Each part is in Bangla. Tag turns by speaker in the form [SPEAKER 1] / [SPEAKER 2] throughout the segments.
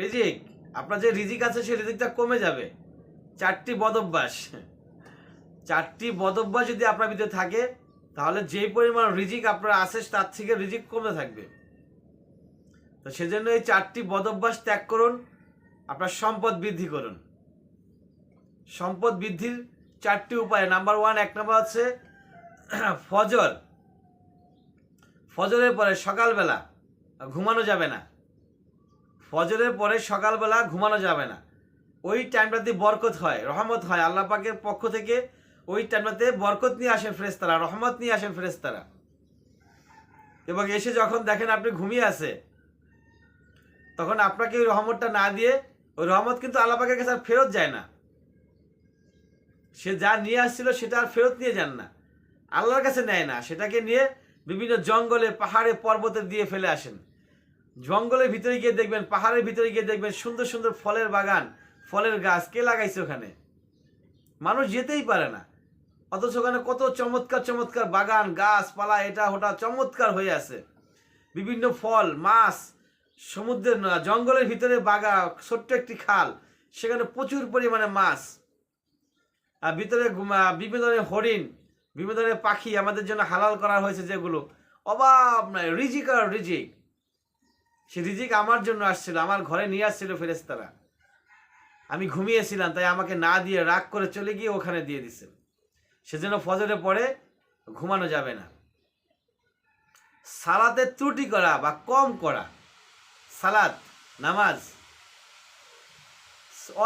[SPEAKER 1] রিজিক? আপনার যে রিজিক আছে সেই রিজিকটা কমে যাবে। চারটি বদভ্যাস চারটি বদভ্যাস যদি আপনার ভিতরে থাকে, তাহলে যেই পরিমাণ রিজিক আপনার আসে তার থেকে রিজিক কমে থাকবে। তো সেজন্য এই চারটি বদভ্যাস ত্যাগ করুন, আপনার সম্পদ বৃদ্ধি করুন। সম্পদ বৃদ্ধির চারটি উপায়। নাম্বার ওয়ান, এক নম্বর হচ্ছে ফজর। ফজরের পরে সকালবেলা ঘুমানো যাবে না। ফজরের পরে সকালবেলা ঘুমানো যাবে না। ওই টাইমটাতে বরকত হয়, রহমত হয়। আল্লাহ পাকের পক্ষ থেকে ওই টাইমটাতে বরকত নিয়ে আসেন ফেরেস্তারা রহমত নিয়ে আসেন ফেরেস্তারা এবং এসে যখন দেখেন আপনি ঘুমিয়ে আছে, তখন আপনাকে ওই রহমতটা না দিয়ে, ওই রহমত কিন্তু আল্লাহ পাকের কাছে আর ফেরত যায় না। সে যা নিয়ে আসছিল সেটা আর ফেরত নিয়ে যান না। আল্লাহর কাছে নেয় না, সেটাকে নিয়ে বিভিন্ন জঙ্গলে, পাহাড়ে, পর্বতে দিয়ে ফেলে আসেন। জঙ্গলের ভিতরে গিয়ে দেখবেন পাহাড়ের ভিতরে গিয়ে দেখবেন সুন্দর সুন্দর ফলের বাগান ফলের গাছ। কে লাগাইছে ওখানে? মানুষ যেতেই পারে না। অথচ ওখানে কত চমৎকার চমৎকার বাগান গাছপালা এটা ওটা চমৎকার হয়ে আছে। বিভিন্ন ফল মাছ সমুদ্রের না, জঙ্গলের ভিতরে বাগা ছোট্ট একটি খাল সেখানে প্রচুর পরিমাণে মাছ। আর ভিতরে বিভিন্ন ধরনের হরিণ বিভিন্ন ধরনের পাখি আমাদের জন্য হালাল করা হয়েছে যেগুলো। অভাব নয় রিজিক আর রিজিক। সে রিজিক আমার জন্য আসছিল, আমার ঘরে নিয়ে আসছিল ফেরেস্তারা আমি ঘুমিয়েছিলাম, তাই আমাকে না দিয়ে রাগ করে চলে গিয়ে ওখানে দিয়ে দিছে। সেজন্য ফজরে পরে ঘুমানো যাবে না। সালাতে ত্রুটি করা বা কম করা, সালাত, নামাজ,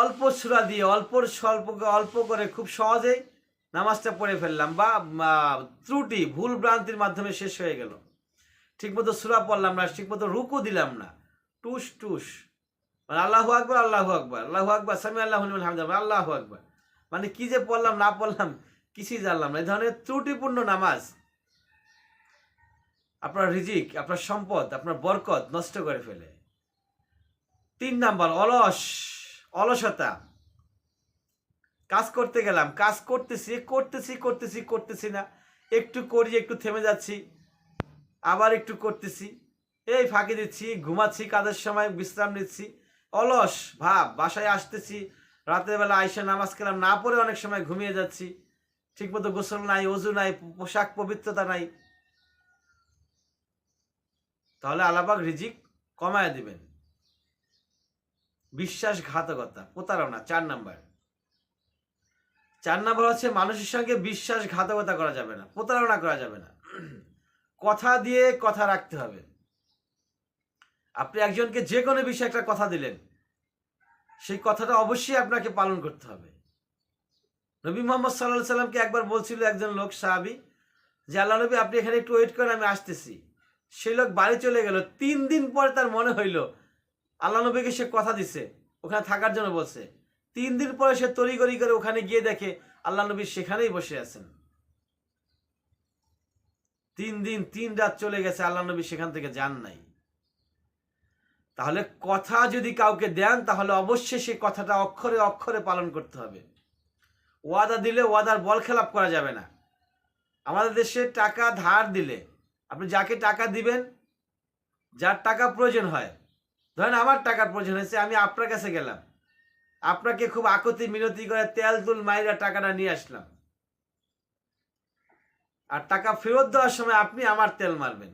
[SPEAKER 1] অল্প সুরা দিয়ে অল্প স্বল্প অল্প করে খুব সহজেই নামাজটা পড়ে ফেললাম বা ত্রুটি, ভুল ভ্রান্তির মাধ্যমে শেষ হয়ে গেল। ঠিকমতো সুরা পড়লাম না, ঠিকমতো রুকু দিলাম না। টুস টুস। মানে আল্লাহু আকবর আল্লাহু আকবর আল্লাহু আকবর, সামি আল্লাহ হামদ আল্লাহু আকবর। মানে কি যে পড়লাম, না পড়লাম, কিছুই জানলাম না। এই ধরনের ত্রুটিপূর্ণ নামাজ, আপনার রিজিক, আপনার সম্পদ, আপনার বরকত নষ্ট করে ফেলে। তিন নাম্বার, অলস, অলসতা। কাজ করতে গেলাম, কাজ করতেছি করতেছি করতেছি করতেছি না। একটু করি, একটু থেমে যাচ্ছি। আবার একটু করতেছি। এই ফাঁকি দিচ্ছি, ঘুমাচ্ছি, কাজের সময় বিশ্রাম নিচ্ছি। অলস ভাব, বাসায় আসতেছি, রাতের বেলা আইসা নামাজ খেলাম না পড়ে অনেক সময় ঘুমিয়ে যাচ্ছি। ঠিকমতো গোসল নাই, অজু নাই, পোশাক পবিত্রতা নাই। তাহলে আলাপাক রিজিক কমায় দিবেন। বিশ্বাসঘাতকতা, প্রতারণা, চার নাম্বার। চার নাম্বার হচ্ছে মানুষের সঙ্গে বিশ্বাসঘাতকতা করা যাবে না, প্রতারণা করা যাবে না। কথা দিয়ে কথা রাখতে হবে। আপনি একজনকে যে কোনো বিষয়ে একটা কথা দিলেন, সেই কথাটা অবশ্যই আপনাকে পালন করতে হবে। নবী মোহাম্মদ সাল্লাহ সাল্লামকে একবার বলছিল একজন লোক, সাহাবি, যে, আল্লাহ নবী, আপনি এখানে একটু ওয়েট করেন, আমি আসতেছি। সেই লোক বাড়ি চলে গেল। তিন দিন পরে তার মনে হইল, আল্লাহ নবীকে সে কথা দিছে, ওখানে থাকার জন্য বলছে। তিন দিন পরে সে তড়িগড়ি করে ওখানে গিয়ে দেখে, আল্লাহ নবী সেখানেই বসে আছেন। তিন দিন, তিন রাত চলে গেছে, আল্লাহ নবী সেখান থেকে যান নাই। তাহলে কথা যদি কাউকে দেন, তাহলে অবশ্যই সেই কথাটা অক্ষরে অক্ষরে পালন করতে হবে। ওয়াদা দিলে ওয়াদার বল খেলাপ করা যাবে না। আমাদের দেশে টাকা ধার দিলে, আপনি যাকে টাকা দিবেন, যার টাকা প্রয়োজন হয়, ধরেন আমার টাকার প্রয়োজন হয়েছে, আমি আপনার কাছে গেলাম। আপনাকে খুব আকতি মিনতি করে তেল তুল মাইরা টাকাটা নিয়ে আসলাম। আর টাকা ফেরত দেওয়ার সময় আপনি আমার তেল মারবেন।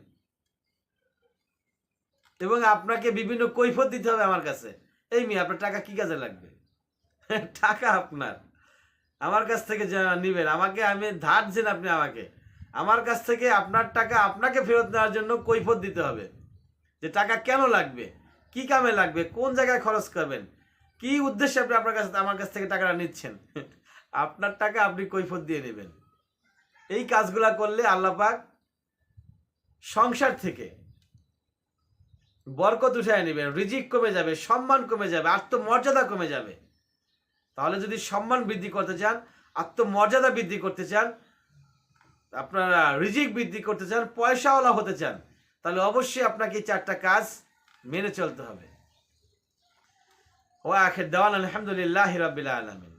[SPEAKER 1] এবং আপনাকে বিভিন্ন কৈফত দিতে হবে আমার কাছে। এই মেয়ে, আপনার টাকা কি কাজে লাগবে? টাকা আপনার। আমার কাছ থেকে নিবেন, আমাকে, আমি ধার দিন আপনি আমাকে। আমার কাছ থেকে আপনার টাকা আপনাকে ফেরত নেওয়ার জন্য কৈফত দিতে হবে। যে টাকা কেন লাগবে? কি কামে লাগবে? কোন জায়গায় খরচ করবেন? কি উদ্দেশ্যে আপনি আপনার কাছে আমার কাছ থেকে টাকাটা নিচ্ছেন? আপনার টাকা আপনি কৈফত দিয়ে নেবেন। এই কাজগুলা করলে আল্লাহ পাক সংসার থেকে বরকত উঠায় নেবেন, রিজিক কমে যাবে, সম্মান কমে যাবে, আত্মমর্যাদা কমে যাবে। তাহলে যদি সম্মান বৃদ্ধি করতে চান, আত্মমর্যাদা বৃদ্ধি করতে চান, আপনারা রিজিক বৃদ্ধি করতে চান, পয়সাওয়ালা হতে চান, তাহলে অবশ্যই আপনাকে চারটা কাজ মেনে চলতে হবে। ও আখের দেওয়ান আলহামদুলিল্লাহ রাবিল আলমিন।